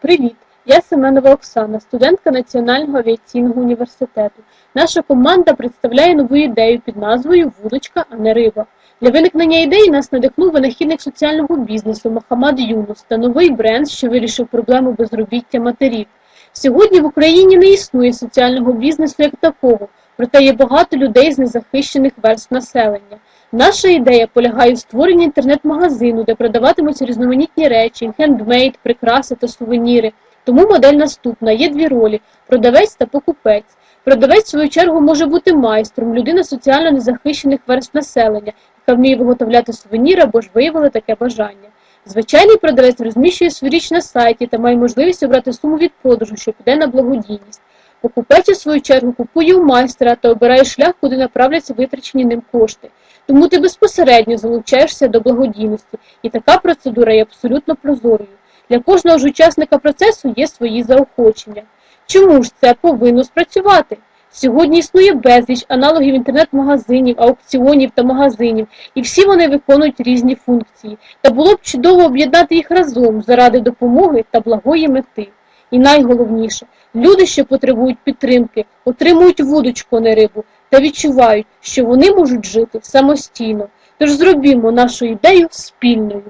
Привіт! Я Семенова Оксана, студентка Національного авіаційного університету. Наша команда представляє нову ідею під назвою Вудочка, а не риба. Для виникнення ідеї нас надихнув винахідник соціального бізнесу Мохаммад Юнус та новий бренд, що вирішив проблему безробіття матерів. Сьогодні в Україні не існує соціального бізнесу як такого, проте є багато людей з незахищених верств населення. Наша ідея полягає в створенні інтернет-магазину, де продаватимуться різноманітні речі, хендмейд, прикраси та сувеніри. Тому модель наступна: є дві ролі: продавець та покупець. Продавець, в свою чергу, може бути майстром, людина соціально незахищених верств населення, яка вміє виготовляти сувеніри або ж виявила таке бажання. Звичайний продавець розміщує свою річ на сайті та має можливість обрати суму від продажу, що піде на благодійність. Покупець, у свою чергу, купує у майстра та обирає шлях, куди направляться витрачені ним кошти. Тому ти безпосередньо залучаєшся до благодійності, і така процедура є абсолютно прозорою. Для кожного ж учасника процесу є свої заохочення. Чому ж це повинно спрацювати? Сьогодні існує безліч аналогів інтернет-магазинів, аукціонів та магазинів, і всі вони виконують різні функції. Та було б чудово об'єднати їх разом заради допомоги та благої мети. І найголовніше, люди, що потребують підтримки, отримують вудочку, не рибу, та відчувають, що вони можуть жити самостійно. Тож зробімо нашу ідею спільною.